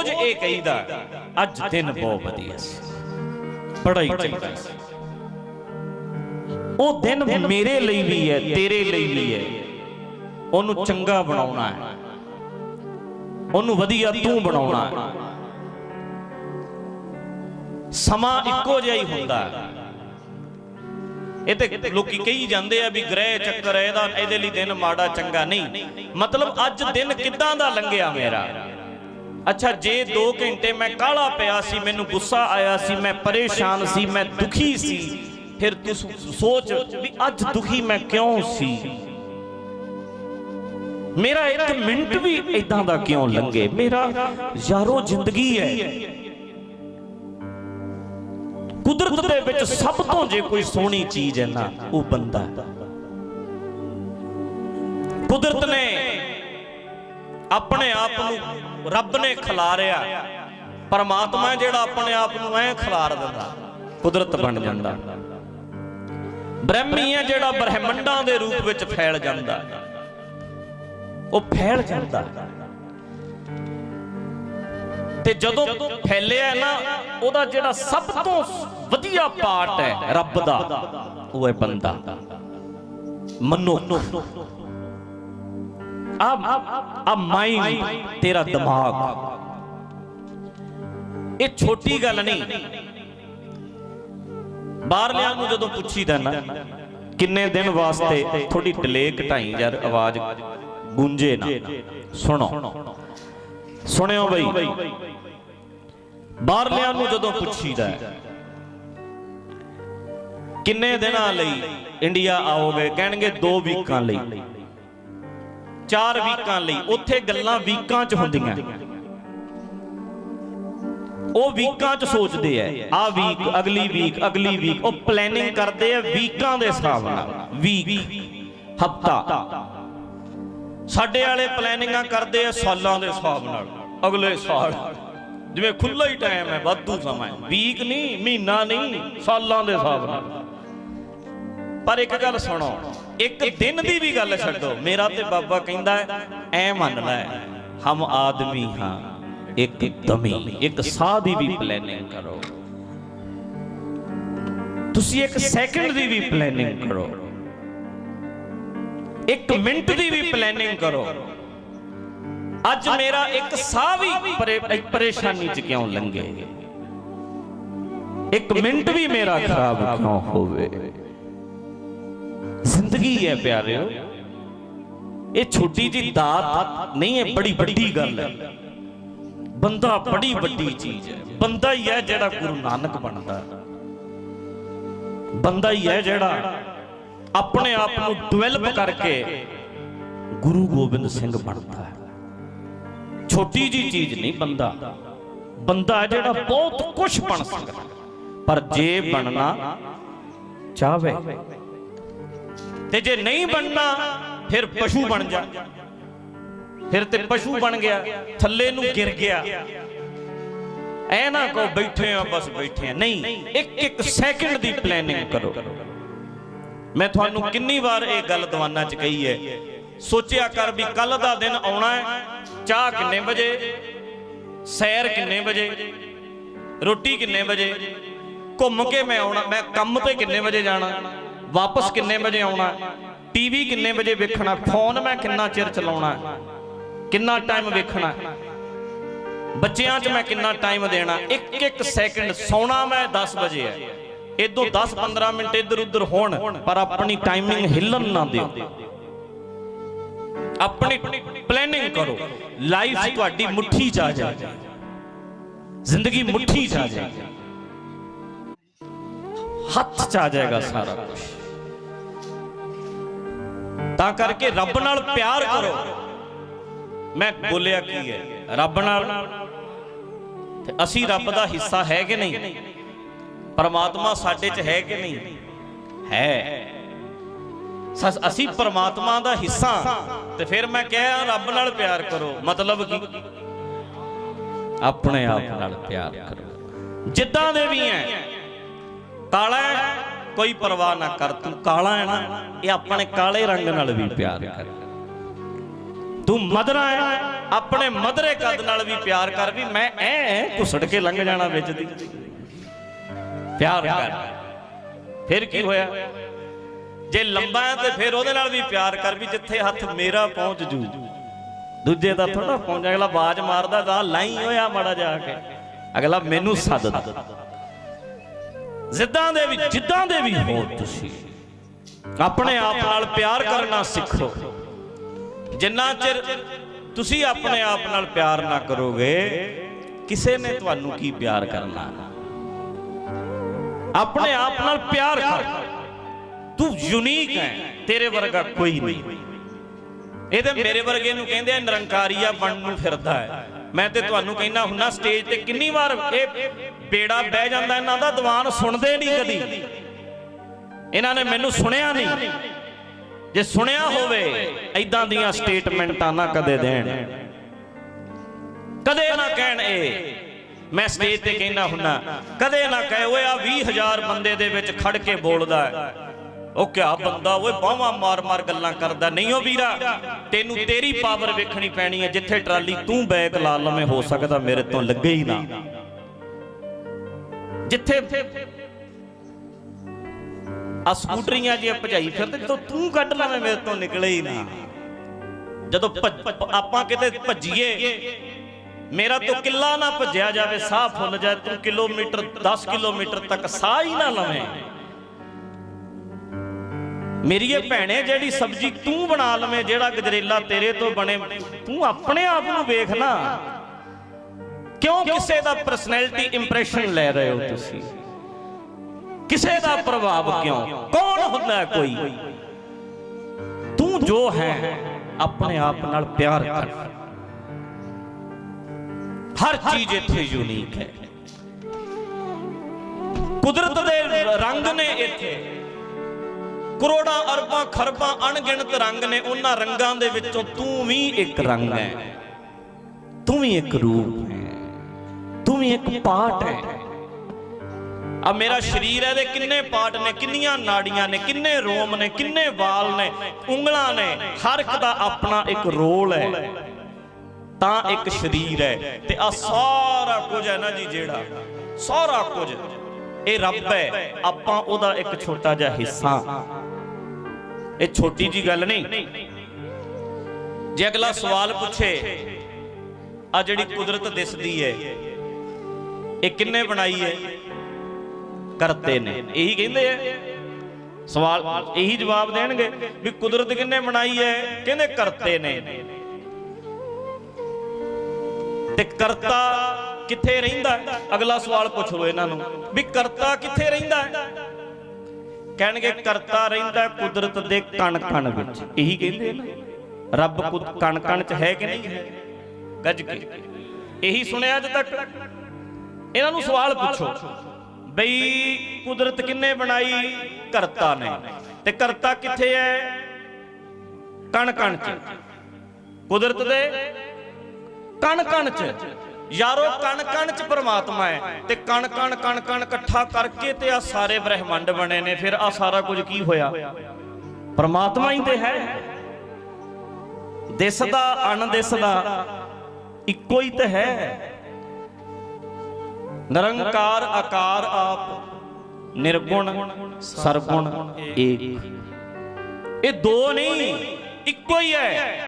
ਰੋਜ਼ ਇਹ ਕਹੀਦਾ ਅੱਜ ਦਿਨ ਬਹੁਤ ਵਧੀਆ ਸੀ। ਬੜਾ ਹੀ ਚੰਗਾ ਸੀ। ਉਹ ਦਿਨ ਮੇਰੇ ਲਈ ਵੀ ਹੈ ਤੇਰੇ ਲਈ ਵੀ ਹੈ। ਉਹਨੂੰ ਚੰਗਾ ਬਣਾਉਣਾ ਹੈ। ਉਹਨੂੰ ਵਧੀਆ ਤੂੰ ਬਣਾਉਣਾ ਹੈ। ਸਮਾਂ ਇੱਕੋ ਜਿਹਾ ਹੀ ਹੁੰਦਾ ਹੈ। ਇਹ ਤੇ ਲੋਕੀ ਕਹੀ ਜਾਂਦੇ ਆ ਵੀ ਗ੍ਰਹਿ ਚੱਕਰ ਹੈ ਇਹਦਾ ਇਹਦੇ ਲਈ ਦਿਨ ਮਾੜਾ ਚੰਗਾ ਨਹੀਂ। ਮਤਲਬ ਅੱਜ ਦਿਨ ਕਿੱਦਾਂ ਦਾ ਲੰਘਿਆ ਮੇਰਾ? ਅੱਛਾ, ਜੇ 2 ਘੰਟੇ ਮੈਂ ਕਾਲਾ ਪਿਆ ਸੀ, ਮੈਨੂੰ ਗੁੱਸਾ ਆਇਆ ਸੀ, ਮੈਂ ਪਰੇਸ਼ਾਨ ਸੀ, ਮੈਂ ਦੁਖੀ ਸੀ, ਫਿਰ ਤੂੰ ਸੋਚ ਵੀ ਅੱਜ ਦੁਖੀ ਮੈਂ ਕਿਉਂ ਸੀ? ਮੇਰਾ ਇੱਕ ਮਿੰਟ ਵੀ ਇਦਾਂ ਦਾ ਕਿਉਂ ਲੰਘੇ? ਮੇਰਾ ਯਾਰੋ ਜ਼ਿੰਦਗੀ ਹੈ। ਕੁਦਰਤ ਦੇ ਵਿੱਚ ਸਭ ਤੋਂ ਜੇ ਕੋਈ ਸੋਹਣੀ ਚੀਜ਼ ਹੈ ਨਾ, ਉਹ ਬੰਦਾ ਕੁਦਰਤ ਨੇ ਆਪਣੇ ਆਪ ਨੂੰ ਰੱਬ ਨੇ ਖਿਲਾਰਿਆ ਪਰਮਾਤਮਾ ਜਿਹੜਾ ਆਪਣੇ ਆਪ ਨੂੰ ਐ ਖਿਲਾਰ ਦਿੰਦਾ, ਕੁਦਰਤ ਬਣ ਜਾਂਦਾ। ਬ੍ਰਹਮੀ ਹੈ ਜਿਹੜਾ ਬ੍ਰਹਮੰਡਾਂ ਦੇ ਰੂਪ ਵਿੱਚ ਫੈਲ ਜਾਂਦਾ। ਉਹ ਫੈਲ ਜਾਂਦਾ। ਤੇ ਜਦੋਂ ਫੈਲਿਆ ਨਾ, ਉਹਦਾ ਜਿਹੜਾ ਸਭ ਤੋਂ ਵਧੀਆ ਪਾਰਟ ਹੈ ਰੱਬ ਦਾ, ਉਹ ਹੈ ਬੰਦਾ। ਮਨੁੱਖ। ਆ ਆ ਮਾਈਂਡ ਤੇਰਾ ਦਿਮਾਗ ਇਹ ਛੋਟੀ ਗੱਲ ਨਹੀਂ ਬਾਹਰਲਿਆਂ ਨੂੰ ਜਦੋਂ ਪੁੱਛੀਦਾ ਨਾ ਕਿੰਨੇ ਦਿਨ ਵਾਸਤੇ ਥੋੜੀ ਡਿਲੇ ਘਟਾਈ ਯਾਰ ਆਵਾਜ਼ ਗੂੰਜੇ ਨਾ ਸੁਣੋ ਸੁਣਿਓ ਬਈ ਬਾਹਰਲਿਆਂ ਨੂੰ ਜਦੋਂ ਪੁੱਛੀਦਾ ਕਿੰਨੇ ਦਿਨਾਂ ਲਈ ਇੰਡੀਆ ਆਓਗੇ ਕਹਿਣਗੇ 2 ਵੀਕਾਂ ਲਈ ਚਾਰ ਵੀਕਾਂ ਲਈ ਉੱਥੇ ਗੱਲਾਂ ਵੀਕਾਂ 'ਚ ਹੁੰਦੀਆਂ। ਉਹ ਵੀਕਾਂ 'ਚ ਸੋਚਦੇ ਐ ਆ ਵੀਕ, ਅਗਲੀ ਵੀਕ ਅਗਲੀ ਵੀਕ। ਉਹ ਪਲੈਨਿੰਗ ਕਰਦੇ ਆ ਵੀਕਾਂ ਦੇ ਹਿਸਾਬ ਨਾਲ, ਵੀਕ, ਹਫਤਾ। ਸਾਡੇ ਵਾਲੇ ਪਲੈਨਿੰਗਾਂ ਕਰਦੇ ਆ ਸਾਲਾਂ ਦੇ ਹਿਸਾਬ ਨਾਲ, ਅਗਲੇ ਸਾਲ। ਜਿਵੇਂ ਖੁੱਲਾ ਹੀ ਟਾਈਮ ਹੈ ਵਾਧੂ ਸਮਾਂ ਹੈ ਵੀਕ ਨਹੀਂ, ਮਹੀਨਾ ਨਹੀਂ, ਸਾਲਾਂ ਦੇ ਹਿਸਾਬ ਨਾਲ। ਪਰ ਇੱਕ ਗੱਲ ਸੁਣੋ ਇੱਕ ਦਿਨ ਦੀ ਵੀ ਗੱਲ ਛੱਡੋ। ਮੇਰਾ ਤੇ ਬਾਬਾ ਕਹਿੰਦਾ ਐ ਮੰਨ ਲੈ, ਹਮ ਆਦਮੀ ਹਾਂ, ਇੱਕ ਦਮੀ, ਇੱਕ ਸਾਹ ਦੀ ਵੀ ਪਲੈਨਿੰਗ ਕਰੋ। ਤੁਸੀਂ ਇੱਕ ਸੈਕਿੰਡ ਦੀ ਵੀ ਪਲੈਨਿੰਗ ਕਰੋ। ਇੱਕ ਮਿੰਟ ਦੀ ਵੀ ਪਲੈਨਿੰਗ ਕਰੋ। ਅੱਜ ਮੇਰਾ ਇੱਕ ਸਾਹ ਵੀ ਪਰੇਸ਼ਾਨੀ ਚ ਕਿਉਂ ਲੰਘੇ? ਇੱਕ ਮਿੰਟ ਵੀ ਮੇਰਾ ਖਰਾਬ ਕਿਉਂ ਹੋਵੇ? ਜ਼ਿੰਦਗੀ ਹੈ ਪਿਆਰਿਓ। ਇਹ ਛੋਟੀ ਜੀ ਦਾਤ ਨਹੀਂ ਹੈ, ਬੜੀ ਵੱਡੀ ਗੱਲ ਹੈ। ਬੰਦਾ ਬੜੀ ਵੱਡੀ ਚੀਜ਼ ਹੈ। ਬੰਦਾ ਹੀ ਹੈ ਜਿਹੜਾ ਗੁਰੂ ਨਾਨਕ ਬਣਦਾ ਬੰਦਾ ਹੀ ਹੈ ਜਿਹੜਾ ਆਪਣੇ ਆਪ ਨੂੰ ਡਿਵੈਲਪ ਕਰਕੇ ਗੁਰੂ ਗੋਬਿੰਦ ਸਿੰਘ ਬਣਦਾ ਹੈ। ਛੋਟੀ ਜੀ ਚੀਜ਼ ਨਹੀਂ ਬੰਦਾ। ਬੰਦਾ ਜਿਹੜਾ ਬਹੁਤ ਕੁਝ ਬਣ ਸਕਦਾ ਪਰ ਜੇ ਬਣਨਾ ਚਾਹਵੇ ਤੇ ਜੇ ਨਹੀਂ ਬਣਨਾ, ਫਿਰ ਪਸ਼ੂ ਬਣ ਜਾ। ਫਿਰ ਤੇ ਪਸ਼ੂ ਬਣ ਗਿਆ, ਥੱਲੇ ਨੂੰ ਗਿਰ ਗਿਆ। ਐ ਨਾ ਕੋ ਬੈਠੇ ਆ, ਬਸ ਬੈਠੇ ਆ। ਨਹੀਂ, ਇੱਕ ਇੱਕ ਸੈਕਿੰਡ ਦੀ ਪਲੈਨਿੰਗ ਕਰੋ। ਮੈਂ ਤੁਹਾਨੂੰ ਕਿੰਨੀ ਵਾਰ ਇਹ ਗੱਲ ਦੀਵਾਨਾਂ 'ਚ ਕਹੀ ਹੈ, ਸੋਚਿਆ ਕਰ ਵੀ ਕੱਲ ਦਾ ਦਿਨ ਆਉਣਾ ਹੈ, ਚਾਹ ਕਿੰਨੇ ਵਜੇ, ਸੈਰ ਕਿੰਨੇ ਵਜੇ, ਰੋਟੀ ਕਿੰਨੇ ਵਜੇ, ਘੁੰਮ ਕੇ ਮੈਂ ਆਉਣਾ, ਮੈਂ ਕੰਮ ਤੇ ਕਿੰਨੇ ਵਜੇ ਜਾਣਾ। ਵਾਪਸ ਕਿੰਨੇ ਵਜੇ ਆਉਣਾ? ਟੀਵੀ ਕਿੰਨੇ ਵਜੇ ਵੇਖਣਾ? ਫੋਨ ਮੈਂ ਕਿੰਨਾ ਚਿਰ ਚਲਾਉਣਾ? ਕਿੰਨਾ ਟਾਈਮ ਵੇਖਣਾ? ਬੱਚਿਆਂ 'ਚ ਮੈਂ ਕਿੰਨਾ ਟਾਈਮ ਦੇਣਾ? ਇੱਕ ਇੱਕ ਸੈਕਿੰਡ ਸੌਣਾ ਮੈਂ 10 ਵਜੇ ਹੈ। ਇਦੋਂ 10 15 ਮਿੰਟ ਇੱਧਰ ਉੱਧਰ ਹੋਣ, ਪਰ ਆਪਣੀ ਟਾਈਮਿੰਗ ਹਿੱਲਣ ਨਾ ਦਿਓ। ਆਪਣੀ ਪਲੈਨਿੰਗ ਕਰੋ। ਲਾਈਫ ਤੁਹਾਡੀ ਮੁੱਠੀ 'ਚ ਆ ਜਾਏ ਜ਼ਿੰਦਗੀ ਮੁੱਠੀ 'ਚ ਆ ਜਾਏ ਹੱਥ 'ਚ ਆ ਜਾਏਗਾ ਸਾਰਾ ਕੁਝ ਤਾਂ ਕਰਕੇ ਰੱਬ ਨਾਲ ਪਿਆਰ ਕਰੋ। ਮੈਂ ਬੋਲਿਆ ਕੀ ਹੈ? ਰੱਬ ਨਾਲ। ਤੇ ਅਸੀਂ ਰੱਬ ਦਾ ਹਿੱਸਾ ਹੈ ਕਿ ਨਹੀਂ? ਪਰਮਾਤਮਾ ਸਾਡੇ 'ਚ ਹੈ ਕਿ ਨਹੀਂ? ਹੈ। ਅਸੀਂ ਪਰਮਾਤਮਾ ਦਾ ਹਿੱਸਾ। ਤੇ ਫਿਰ ਮੈਂ ਕਿਹਾ, ਰੱਬ ਨਾਲ ਪਿਆਰ ਕਰੋ। ਮਤਲਬ ਕੀ? ਆਪਣੇ ਆਪ ਨਾਲ ਪਿਆਰ ਕਰੋ। ਜਿੱਦਾਂ ਦੇ ਵੀ ਐ ਕਾਲਾ ਕੋਈ ਪਰਵਾਹ ਨਾ ਕਰ, ਤੂੰ ਕਾਲਾ ਹੈ ਨਾ, ਇਹ ਆਪਣੇ ਕਾਲੇ ਰੰਗ ਨਾਲ ਵੀ ਪਿਆਰ ਕਰ। ਤੂੰ ਮਦਰਾ ਹੈ, ਆਪਣੇ ਮਧਰੇ ਕਦ ਨਾਲ ਵੀ ਪਿਆਰ ਕਰ, ਵੀ ਮੈਂ ਐ ਘੁਸੜ ਕੇ ਲੰਘ ਜਾਣਾ ਵਿੱਚ ਦੀ। ਪਿਆਰ ਕਰ। ਫਿਰ ਕੀ ਹੋਇਆ? ਜੇ ਲੰਬਾ ਹੈ ਤੇ ਫਿਰ ਉਹਦੇ ਨਾਲ ਵੀ ਪਿਆਰ ਕਰ, ਵੀ ਜਿੱਥੇ ਹੱਥ ਮੇਰਾ ਪਹੁੰਚ ਜੂ, ਦੂਜੇ ਦਾ ਥੋੜਾ ਪਹੁੰਚ ਅਗਲਾ ਬਾਜ ਮਾਰਦਾ ਤਾਂ ਲਾਈ ਹੋਇਆ ਮਾੜਾ ਜਾ ਕੇ। ਅਗਲਾ ਮੈਨੂੰ ਸੱਦਦਾ ਜ਼ਿੱਦਾਂ ਦੇ ਵੀ ਜਿੱਦਾਂ ਦੇ ਵੀ ਹੋ ਤੁਸੀਂ। ਆਪਣੇ ਆਪ ਨਾਲ ਪਿਆਰ ਕਰਨਾ ਸਿੱਖੋ। ਜਿੰਨਾ ਚਿਰ ਤੁਸੀਂ ਆਪਣੇ ਆਪ ਨਾਲ ਪਿਆਰ ਨਾ ਕਰੋਗੇ ਕਿਸੇ ਨੇ ਤੁਹਾਨੂੰ ਕੀ ਪਿਆਰ ਕਰਨਾ? ਆਪਣੇ ਆਪ ਨਾਲ ਪਿਆਰ ਕਰ। ਤੂੰ ਯੂਨੀਕ ਹੈ। ਤੇਰੇ ਵਰਗਾ ਕੋਈ ਨਹੀਂ। ਇਹ ਤੇ ਮੇਰੇ ਵਰਗੇ ਨੂੰ ਕਹਿੰਦੇ ਆ ਨਿਰੰਕਾਰੀਆ ਬਣਨ ਨੂੰ ਫਿਰਦਾ ਹੈ। ਮੈਂ ਤੇ ਤੁਹਾਨੂੰ ਕਹਿੰਦਾ ਹੁੰਨਾ ਸਟੇਜ ਤੇ ਕਿੰਨੀ ਵਾਰ ਇਹ ਬੇੜਾ ਬਹਿ ਜਾਂਦਾ, ਇਹਨਾਂ ਦਾ ਦੀਵਾਨ ਸੁਣਦੇ ਨਹੀਂ ਕਦੀ। ਇਹਨਾਂ ਨੇ ਮੈਨੂੰ ਸੁਣਿਆ ਨਹੀਂ। ਜੇ ਸੁਣਿਆ ਹੋਵੇ ਐਦਾਂ ਦੀਆਂ ਸਟੇਟਮੈਂਟਾਂ ਨਾ ਕਦੇ ਦੇਣ। ਕਦੇ ਨਾ ਕਹਿਣ ਇਹ। ਮੈਂ ਸਟੇਜ ਤੇ ਕਹਿੰਦਾ ਹੁੰਨਾ ਕਦੇ ਨਾ ਕਹੇ, ਓਏ ਆ 20000 ਬੰਦੇ ਦੇ ਵਿੱਚ ਖੜ ਕੇ ਬੋਲਦਾ ਹੈ। ਉਹ ਕਿਆ ਬੰਦਾ ਓਏ, ਬਾਹਾਂ ਮਾਰ-ਮਾਰ ਗੱਲਾਂ ਕਰਦਾ। ਨਹੀਂ ਉਹ ਵੀਰਾ, ਤੈਨੂੰ ਤੇਰੀ ਪਾਵਰ ਵੇਖਣੀ ਪੈਣੀ ਹੈ, ਜਿੱਥੇ ਟਰਾਲੀ ਤੂੰ ਬੈਕ ਲਾ ਲਵੇਂ, ਹੋ ਸਕਦਾ ਮੇਰੇ ਤੋਂ ਲੱਗੇ ਹੀ ਨਾ। ਜਿੱਥੇ ਆ ਸਕੂਟਰੀਆਂ ਜੀ ਭਜਾਈ ਫਿਰਦੇ ਜਦੋਂ ਤੂੰ ਕੱਢ ਲਵੇਂ, ਮੇਰੇ ਤੋਂ ਨਿਕਲੇ ਹੀ ਨਾ। ਜਦੋਂ ਆਪਾਂ ਕਿਤੇ ਭੱਜੀਏ, ਮੇਰਾ ਤੋਂ ਕਿੱਲਾ ਨਾ ਭੱਜਿਆ ਜਾਵੇ, ਸਾਹ ਫੁੱਲ ਜਾਏ, ਤੂੰ ਕਿਲੋਮੀਟਰ 10 ਕਿਲੋਮੀਟਰ ਤੱਕ ਸਾਹ ਹੀ ਨਾ ਲਵੇਂ। ਮੇਰੀ ਇਹ ਭੈਣੇ, ਜਿਹੜੀ ਸਬਜੀ ਤੂੰ ਬਣਾ ਲਵੇਂ, ਜਿਹੜਾ ਗਜਰੇਲਾ ਤੇਰੇ ਤੋਂ ਬਣੇ, ਤੂੰ ਆਪਣੇ ਆਪ ਨੂੰ ਵੇਖ ਨਾ। ਕਿਉਂ ਕਿਸੇ ਦਾ ਪਰਸਨੈਲਿਟੀ ਇੰਪ੍ਰੈਸ਼ਨ ਲੈ ਰਹੇ ਹੋ ਤੁਸੀਂ? ਕਿਸੇ ਦਾ ਪ੍ਰਭਾਵ ਕਿਉਂ? ਕੌਣ ਹੁੰਦਾ ਕੋਈ? ਤੂੰ ਜੋ ਹੈ, ਆਪਣੇ ਆਪ ਨਾਲ ਪਿਆਰ ਕਰ। ਹਰ ਚੀਜ਼ ਇੱਥੇ ਯੂਨੀਕ ਹੈ। ਕੁਦਰਤ ਦੇ ਰੰਗ ਨੇ ਇੱਥੇ। ਕਰੋੜਾਂ ਅਰਬਾਂ ਖਰਬਾਂ ਅਣਗਿਣਤ ਰੰਗ ਨੇ ਉਹਨਾਂ ਰੰਗਾਂ ਦੇ ਵਿੱਚੋਂ ਤੂੰ ਵੀ ਇੱਕ ਰੰਗ ਹੈ। ਤੂੰ ਵੀ ਇੱਕ ਰੂਪ ਹੈ। ਤੂੰ ਵੀ ਇੱਕ ਪਾਰਟ ਹੈ। ਆ ਮੇਰਾ ਸਰੀਰ ਹੈ ਦੇ ਕਿੰਨੇ ਪਾਰਟ ਨੇ, ਕਿੰਨੀਆਂ ਨਾੜੀਆਂ ਨੇ, ਕਿੰਨੇ ਰੋਮ ਨੇ, ਕਿੰਨੇ ਵਾਲ ਨੇ, ਉਂਗਲਾਂ ਨੇ, ਹਰ ਇੱਕ ਦਾ ਆਪਣਾ ਇੱਕ ਰੋਲ ਹੈ। ਤਾਂ ਇੱਕ ਸਰੀਰ ਹੈ ਤੇ ਆ ਸਾਰਾ ਕੁਝ ਹੈ ਨਾ ਜੀ ਜਿਹੜਾ, ਸਾਰਾ ਕੁਝ। ਇਹ ਰੱਬ ਹੈ, ਆਪਾਂ ਉਹਦਾ ਇੱਕ ਛੋਟਾ ਜਿਹਾ ਹਿੱਸਾ। ਇਹ ਛੋਟੀ ਜੀ ਗੱਲ ਨਹੀਂ। ਜੇ ਅਗਲਾ ਸਵਾਲ ਪੁੱਛੇ ਆ ਜਿਹੜੀ ਕੁਦਰਤ ਦਿਸਦੀ ਹੈ ਇਹ ਕਿੰਨੇ ਬਣਾਈ ਹੈ ਕਰਤੇ ਨੇ। ਇਹੀ ਕਹਿੰਦੇ ਆ। ਸਵਾਲ ਇਹੀ ਜਵਾਬ ਦੇਣਗੇ ਵੀ ਕੁਦਰਤ ਕਿੰਨੇ ਬਣਾਈ ਹੈ ਕਹਿੰਦੇ ਕਰਤੇ ਨੇ। ਤੇ ਕਰਤਾ ਕਿੱਥੇ ਰਹਿੰਦਾ? ਅਗਲਾ ਸਵਾਲ ਪੁੱਛ ਲਓ ਇਹਨਾਂ ਨੂੰ ਵੀ ਕਰਤਾ ਕਿੱਥੇ ਰਹਿੰਦਾ? ਕਹਿਣਗੇ ਕਰਤਾ ਰਹਿੰਦਾ ਕੁਦਰਤ ਦੇ ਕਣ ਕਣ ਵਿੱਚ। ਇਹੀ ਕਹਿੰਦੇ ਨਾ। ਰੱਬ ਕੁਦ- ਕਣ ਕਣ ਚ ਹੈ ਕਿ ਨਹੀਂ? ਹੈ ਗੱਜ ਕੇ। ਇਹੀ ਸੁਣਿਆ ਅੱਜ ਤੱਕ। ਇਹਨਾਂ ਨੂੰ ਸਵਾਲ ਪੁੱਛੋ। ਬਈ ਕੁਦਰਤ ਕਿੰਨੇ ਬਣਾਈ? ਕਰਤਾ ਨੇ। ਤੇ ਕਰਤਾ ਕਿੱਥੇ ਹੈ? ਕਣ ਕਣ ਚ। ਕੁਦਰਤ ਦੇ ਕਣ ਕਣ ਚ। ਯਾਰੋ ਕਣ ਕਣ ਚ ਪ੍ਰਮਾਤਮਾ ਹੈ ਤੇ ਕਣ ਕਣ ਕਣ ਕਣ ਇਕੱਠਾ ਕਰਕੇ ਤੇ ਆ ਸਾਰੇ ਬ੍ਰਹਿਮੰਡ ਬਣੇ ਨੇ, ਫਿਰ ਆ ਸਾਰਾ ਕੁਝ ਕੀ ਹੋਇਆ? ਪਰਮਾਤਮਾ ਹੀ ਤੇ ਹੈ। ਦਿਸਦਾ ਅਣਦਿਸਦਾ ਇੱਕੋ ਹੀ ਤੇ ਹੈ। ਨਿਰੰਕਾਰ, ਆਕਾਰ ਆਪ, ਨਿਰਗੁਣ, ਸਰਗੁਣ, ਏਕ। ਇਹ ਦੋ ਨਹੀਂ, ਇੱਕੋ ਹੀ ਹੈ।